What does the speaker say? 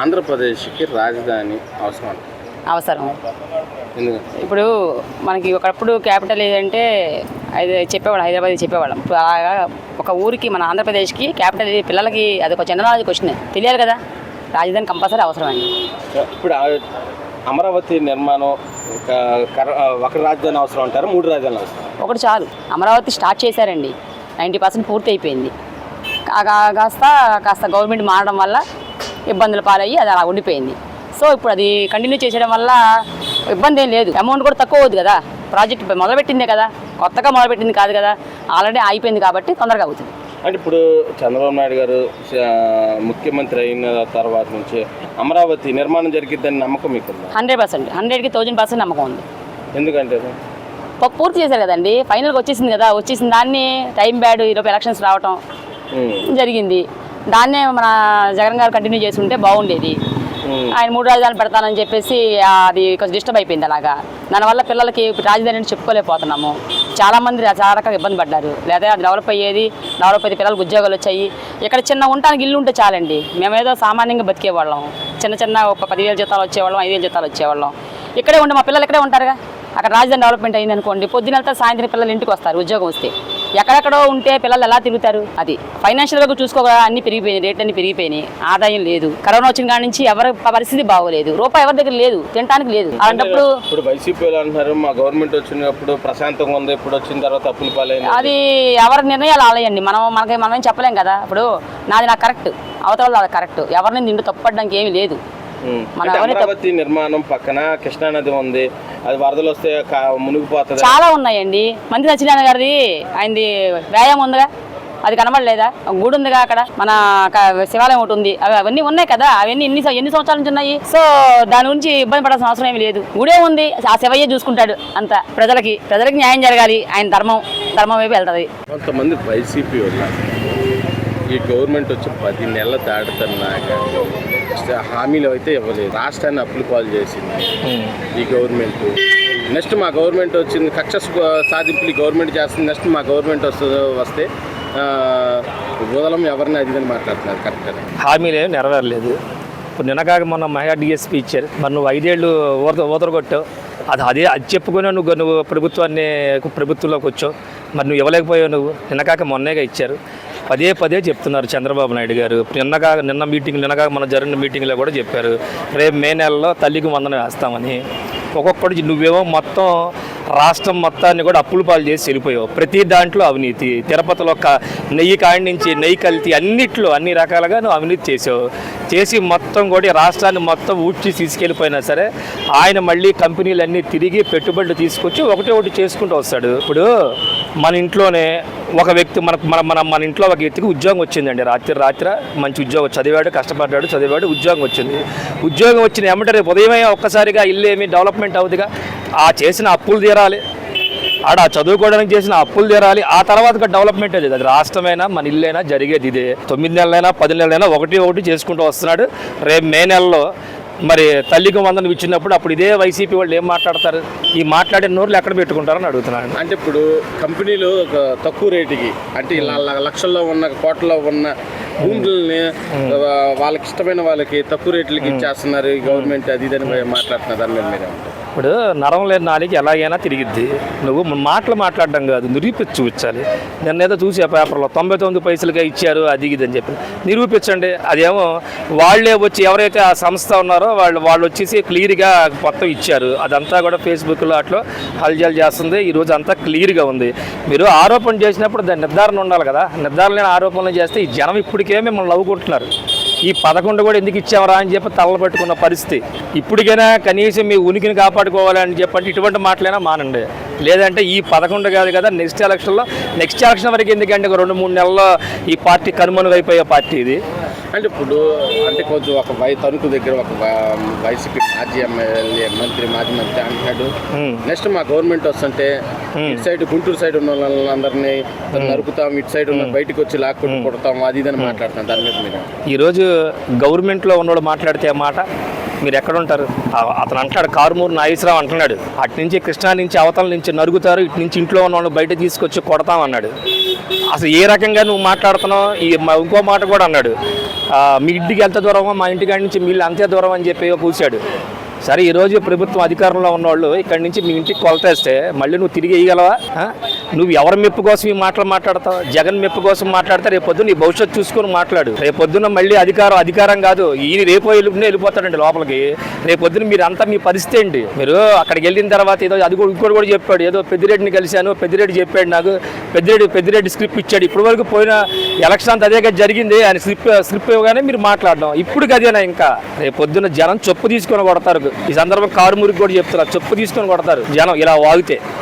ఆంధ్రప్రదేశ్కి రాజధాని అవసరం. అవసరం. ఇప్పుడు మనకి ఒకప్పుడు క్యాపిటల్ ఏదంటే అది చెప్పేవాళ్ళం హైదరాబాద్ చెప్పేవాళ్ళం. ఇప్పుడు అలాగా ఒక ఊరికి మన ఆంధ్రప్రదేశ్కి క్యాపిటల్ పిల్లలకి అది ఒక జనరల్ క్వశ్చన్. తెలియాలి కదా? రాజధాని కంపల్సరీ అవసరం అండి ఇప్పుడు అమరావతి నిర్మాణం ఒక రాజధాని అవసరం అంటారు? మూడు రాజధానులు అవసరం. ఒకటి చాలు. అమరావతి స్టార్ట్ చేశారండి. నైంటీ పర్సెంట్ పూర్తి అయిపోయింది కాస్త కాస్త గవర్నమెంట్ మారడం వల్ల ఇబ్బందులు పాలయ్యి అది అలా ఉండిపోయింది. సో ఇప్పుడు అది కంటిన్యూ చేసేయడం వల్ల ఇబ్బంది ఏం లేదు. అమౌంట్ కూడా తక్కువ అవుతుంది కదా. ప్రాజెక్ట్ మొదలుపెట్టిందే కదా. కొత్తగా మొదలుపెట్టింది కాదు కదా. ఆల్రెడీ అయిపోయింది కాబట్టి తొందరగా అవుతుంది. అంటే ఇప్పుడు చంద్రబాబు నాయుడు గారు ముఖ్యమంత్రి అయిన తర్వాత నుంచి అమరావతి నిర్మాణం జరిగిద్దని నమ్మకం మీకుందా? Hundred percent. హండ్రెడ్కి థౌజండ్ పర్సెంట్ నమ్మకం ఉంది. ఎందుకంటే పూర్తి చేశారు కదండి. ఫైనల్గా వచ్చేసింది కదా. వచ్చేసిన దాన్ని టైం బ్యాడ్ ఈలోపు ఎలక్షన్స్ రావటం జరిగింది. దాన్నే మన జగన్ గారు కంటిన్యూ చేసుకుంటే బాగుండేది. ఉమ్. ఆయన మూడు రాజధానులు పెడతానని చెప్పేసి అది కొంచెం డిస్టర్బ్ అయిపోయింది అలాగా. దానివల్ల పిల్లలకి రాజధాని అని చెప్పుకోలేకపోతున్నాము. చాలా మంది చాలా రకాల ఇబ్బంది పడ్డారు. లేదా అది డెవలప్ అయ్యేది డెవలప్ అయితే పిల్లలకు ఉద్యోగాలు వచ్చాయి. ఇక్కడ చిన్న ఉండటానికి ఇల్లు ఉంటే చాలండి. మేమేదో సామాన్యంగా బతికేవాళ్ళం. చిన్న చిన్న ఒక పదివేల జీతాలు వచ్చేవాళ్ళం ఐదు వేల జీతాలు వచ్చేవాళ్ళం. ఇక్కడే ఉండి మా పిల్లలు ఇక్కడే ఉంటారుగా. అక్కడ రాజధాని డెవలప్మెంట్ అయింది అనుకోండి పొద్దున వెళ్తే సాయంత్రం పిల్లలు ఇంటికి వస్తారు ఉద్యోగం వస్తే. ఎక్కడెక్కడో ఉంటే పిల్లలు ఎలా తిరుగుతారు? అది ఫైనాన్షియల్గా చూసుకోగా అన్ని పెరిగిపోయినాయి రేట్లు అన్ని పెరిగిపోయినాయి. ఆదాయం లేదు. కరోనా వచ్చిన కాడి నుంచి ఎవరి పరిస్థితి బాగోలేదు. రూపాయి ఎవరి దగ్గర లేదు. తినడానికి లేదు. అలాంటప్పుడు ఇప్పుడు వైసీపీ అంటున్నారు మా గవర్నమెంట్ వచ్చినప్పుడు ప్రశాంతంగా ఉంది ఇప్పుడు వచ్చిన తర్వాత అప్పుల పాలైంది. అది ఎవరి నిర్ణయాలు ఆలయండి. మనం మనకి మనం చెప్పలేం కదా. ఇప్పుడు నాది నాకు కరెక్ట్ అవతల కరెక్ట్ ఎవరిని నిండు తప్పడానికి ఏమీ లేదు. మన అమరావతి నిర్మాణం పక్కన కృష్ణానది ఉంది. అది వరదలు వస్తే మునిగిపోతుంది? చాలా ఉన్నాయండి. మంది సత్యనారాయణ గారిది ఆయనది వ్యాయామం ఉందిగా అది కనబడలేదా? గుడి ఉందిగా అక్కడ. మన శివాలయం ఒకటి ఉంది. అవి అవన్నీ ఉన్నాయి కదా. అవన్నీ ఎన్ని ఎన్ని సంవత్సరాల నుంచి ఉన్నాయి? సో దాని గురించి ఇబ్బంది పడాల్సిన అవసరం ఏమీ లేదు. గుడే ఉంది. ఆ శివయ్య చూసుకుంటాడు అంత. ప్రజలకి ప్రజలకి న్యాయం జరగాలి. ఆయన ధర్మం ధర్మం వైపు వెళ్తుంది. కొంతమంది వైసీపీ వాళ్ళు ఈ గవర్నమెంట్ వచ్చి పది నెలలు దాటుతున్నాక అసలు హామీలు అయితే ఇవ్వలేదు. రాష్ట్రాన్ని అప్పులు పాలు చేసింది ఈ గవర్నమెంట్. నెక్స్ట్ మా గవర్నమెంట్ వచ్చింది కక్ష సాధింపులు ఈ గవర్నమెంట్ చేస్తుంది. నెక్స్ట్ మా గవర్నమెంట్ వస్తే ఆ, వదలం ఎవరిని అది అని మాట్లాడుతున్నారు కరెక్ట్గా హామీలు నెరవేరలేదు. ఇప్పుడు నిన్నగాక మొన్న మహిళా డిఎస్పీ ఇచ్చారు. మరి నువ్వు ఐదేళ్ళు ఊర ఊదరగొట్టావు అది అదే అది చెప్పుకునే నువ్వు నువ్వు ప్రభుత్వాన్ని ప్రభుత్వంలోకి వచ్చావు. మరి నువ్వు ఇవ్వలేకపోయావు నువ్వు. నిన్నగాక మొన్నేగా ఇచ్చారు. పదే పదే చెప్తున్నారు చంద్రబాబు నాయుడు గారు. నిన్నగా నిన్న మీటింగ్ నిన్నగా మన జరిగిన మీటింగ్లో కూడా చెప్పారు. రేపు మే నెలలో తల్లికి వందన వేస్తామని. ఒక్కొక్కటి నువ్వేమో మొత్తం రాష్ట్రం మొత్తాన్ని కూడా అప్పులు పాలు చేసి వెళ్ళిపోయావు. ప్రతి దాంట్లో అవినీతి. తిరుపతిలో ఒక నెయ్యి కాడి నుంచి నెయ్యి కల్తీ అన్నిట్లో అన్ని రకాలుగా నువ్వు అవినీతి చేసావు చేసి మొత్తం కూడా రాష్ట్రాన్ని మొత్తం ఊడ్చి తీసుకెళ్ళిపోయినా సరే ఆయన మళ్ళీ కంపెనీలన్నీ తిరిగి పెట్టుబడులు తీసుకొచ్చి ఒకటి ఒకటి చేసుకుంటూ వస్తాడు. ఇప్పుడు మన ఇంట్లోనే ఒక వ్యక్తి మనకు మన మన మన ఇంట్లో ఒక వ్యక్తికి ఉద్యోగం వచ్చిందండి. రాత్రి రాత్రి మంచి ఉద్యోగం చదివాడు కష్టపడ్డాడు చదివాడు ఉద్యోగం వచ్చింది. ఉద్యోగం వచ్చిన ఏమంటారు ఉదయమే ఒక్కసారిగా ఇల్లు ఏమి డెవలప్మెంట్ అవుతుందిగా ఆ చేసిన అప్పులు తీరాలి. ఆడ చదువుకోవడానికి చేసిన అప్పులు తీరాలి. ఆ తర్వాత డెవలప్మెంట్ అది అది రాష్ట్రమైనా మన ఇల్లైనా జరిగేది ఇదే. తొమ్మిది నెలలైనా పది నెలలైనా ఒకటి ఒకటి చేసుకుంటూ వస్తున్నాడు. రేపు మే నెలలో మరి తల్లికి వందనం ఇచ్చినప్పుడు అప్పుడు ఇదే వైసీపీ వాళ్ళు ఏం మాట్లాడతారు? ఈ మాట్లాడే నోర్లు ఎక్కడ పెట్టుకుంటారని అడుగుతున్నాను. అంటే ఇప్పుడు కంపెనీలు ఒక తక్కువ రేటుకి అంటే ఇలా లక్షల్లో ఉన్న కోట్లలో ఉన్న భూములని వాళ్ళకి ఇష్టమైన వాళ్ళకి తక్కువ రేట్లకి ఇచ్చేస్తున్నారు గవర్నమెంట్. అది ఇదని మాట్లాడుతున్నారు దాని మీద? ఇప్పుడు నరం లేని నాలికి ఎలాగైనా తిరిగిద్ది. నువ్వు మాటలు మాట్లాడడం కాదు నిరూపించి చూపించాలి. నిన్న ఏదో చూసి పేపర్లో తొంభై తొమ్మిది పైసలుగా ఇచ్చారు అది ఇది అని చెప్పి. నిరూపించండి. అదేమో వాళ్ళే వచ్చి ఎవరైతే ఆ సంస్థ ఉన్నారో వాళ్ళు వాళ్ళు వచ్చేసి క్లియర్గా మొత్తం ఇచ్చారు. అదంతా కూడా ఫేస్బుక్లో అట్లా హల్జల్ చేస్తుంది. ఈరోజు అంతా క్లియర్గా ఉంది. మీరు ఆరోపణ చేసినప్పుడు దాని నిర్ధారణ ఉండాలి కదా. నిర్ధారణ లేని ఆరోపణలు చేస్తే ఈ జనం ఇప్పటికే మిమ్మల్ని నవ్వుకుంటున్నారు. ఈ పదకొండు కూడా ఎందుకు ఇచ్చామరా అని చెప్పి తల్ల పట్టుకున్న పరిస్థితి. ఇప్పటికైనా కనీసం మీ ఉనికిని కాపాడుకోవాలని చెప్పండి ఇటువంటి మాటలైనా మానండి. లేదంటే ఈ పదకొండు కాదు కదా నెక్స్ట్ ఎలక్షన్లో నెక్స్ట్ ఎలక్షన్ వరకు ఎందుకంటే రెండు మూడు నెలల్లో ఈ పార్టీ కనుమరుగైపోయే పార్టీ ఇది. అంటే ఇప్పుడు అంటే కొంచెం ఒక వై తణుకు దగ్గర ఒక వైసీపీ మాజీ ఎమ్మెల్యే మంత్రి మాజీ మంత్రి అంటాడు ఉమ్. నెక్స్ట్ మా గవర్నమెంట్ వస్తుంటే ఇటు సైడ్ గుంటూరు సైడ్ ఉన్న వాళ్ళందరినీ నరుకుతాం ఇటు సైడ్ ఉన్న బయటకు వచ్చి లాక్కొట్టి కొడతాం అది ఇదని మాట్లాడుతాం దాని మీద మీరు ఈరోజు గవర్నమెంట్లో ఉన్నోడు మాట్లాడితే మాట మీరు ఎక్కడ ఉంటారు? అతను అంటాడు కారుమూరు నాగేశ్వరరావు అంటున్నాడు అటు నుంచి కృష్ణా నుంచి అవతల నుంచి నరుగుతారు ఇటు నుంచి ఇంట్లో ఉన్న వాళ్ళు బయట తీసుకొచ్చి కొడతాం అన్నాడు. అసలు ఏ రకంగా నువ్వు మాట్లాడుతున్నావు? ఈ ఇంకో మాట కూడా అన్నాడు మీ ఇంటికి ఎంత దూరమో మా ఇంటికాడి నుంచి వీళ్ళు అంతే దూరం అని చెప్పి కూర్చాడు సరే ఈరోజు ప్రభుత్వం అధికారంలో ఉన్నవాళ్ళు ఇక్కడి నుంచి మీ ఇంటికి కొలతేస్తే మళ్ళీ నువ్వు తిరిగి వేయగలవా? నువ్వు ఎవరి మెప్పు కోసం ఈ మాటలు మాట్లాడతావు? జగన్ మెప్పు కోసం మాట్లాడితే రేపు పొద్దున్న నీ భవిష్యత్తు చూసుకొని మాట్లాడు. రేపు పొద్దున్న మళ్ళీ అధికారం అధికారం కాదు. ఈయన రేపు ఎల్లుండి వెళ్ళిపోతాడండి లోపలికి. రేపు పొద్దున్న మీరు అంతా మీ పరిస్థితి ఏంటి? మీరు అక్కడికి వెళ్ళిన తర్వాత ఏదో అది కూడా ఇంకోటి కూడా చెప్పాడు. ఏదో పెద్దిరెడ్డిని కలిశాను పెద్దిరెడ్డి చెప్పాడు నాకు. పెద్దిరెడ్డి పెద్దిరెడ్డి స్క్రిప్ట్ ఇచ్చాడు. ఇప్పుడు వరకు పోయిన ఎలక్షన్ అంతా అదే జరిగింది. ఆయన స్లిప్ స్లిప్ ఇవ్వగానే మీరు మాట్లాడడం. ఇప్పుడు అదేనా ఇంకా? రేపు పొద్దున్న జనం చొప్పు తీసుకొని కొడతారు. ఈ సందర్భం కారు మురికి కూడా చెప్తున్నారు. చొప్పు తీసుకొని కొడతారు జనం ఇలా వాగితే.